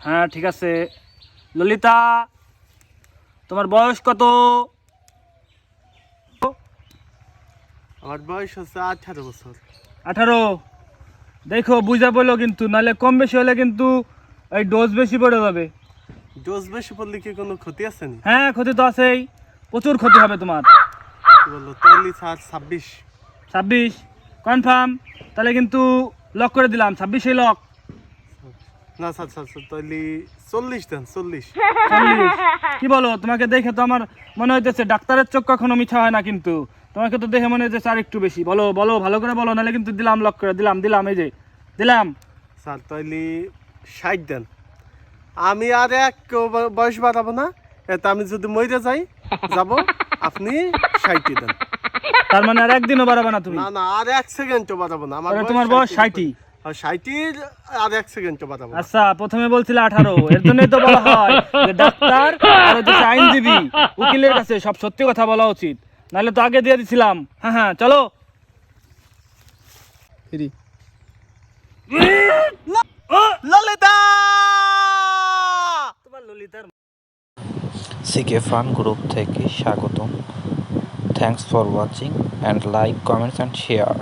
হ্যাঁ ঠিক আছে। ললিতা তোমার বয়স কত? আমার বয়স হচ্ছে আঠারো বছর। আঠারো। দেখো বুঝা বলল কিন্তু নাহলে কম বেশি হলে কিন্তু এই ডোজ বেশি পড়ে যাবে। ডোজ বেশি পড়লে কি কোনো ক্ষতি আছে নি? হ্যাঁ ক্ষতি তো আছেই। প্রচুর ক্ষতি হবে তোমার। বলল? স্যার ছাব্বিশ। ছাব্বিশ কনফার্ম তাহলে কিন্তু লক করে দিলাম ছাব্বিশে লক না স্যার স্যার স্যার চল্লিশ দেন চল্লিশ। চল্লিশ? কি বলো তোমাকে দেখে তো আমার মনে হইতেছে ডাক্তারের চোখ কখনো মিঠা হয় না কিন্তু। তোমাকে তো দেখে মনে হচ্ছে আর একটু বেশি। বলো বলো ভালো করে বলো নাহলে কিন্তু দিলাম লক করে দিলাম দিলাম এই যে দিলাম। স্যার তাইলে ষাট দেন। আমি আর এক বয়স বাড়াবো না এতে আমি যদি মরে যাই যাব আপনি ষাটই দেন। তার মানে আর একদিনও বাড়াবে না তুমি? না না আর এক সেকেন্ডও বাড়াবো না আমার তোমার বয়স ষাটই। আচ্ছা প্রথমে বলছিলে আঠারো। এর জন্যই তো বলা হয় যে ডাক্তার আর হচ্ছে আইনজীবী উকিলের কাছে সব সত্যি কথা বলা উচিত। নাহলে তো আগে দিয়ে দিছিলাম। হ্যাঁ হ্যাঁ চলো। ললিতা! তোমার ললিতার সিকে ফান গ্রুপ থেকে স্বাগতম। Thanks for watching and like comments and share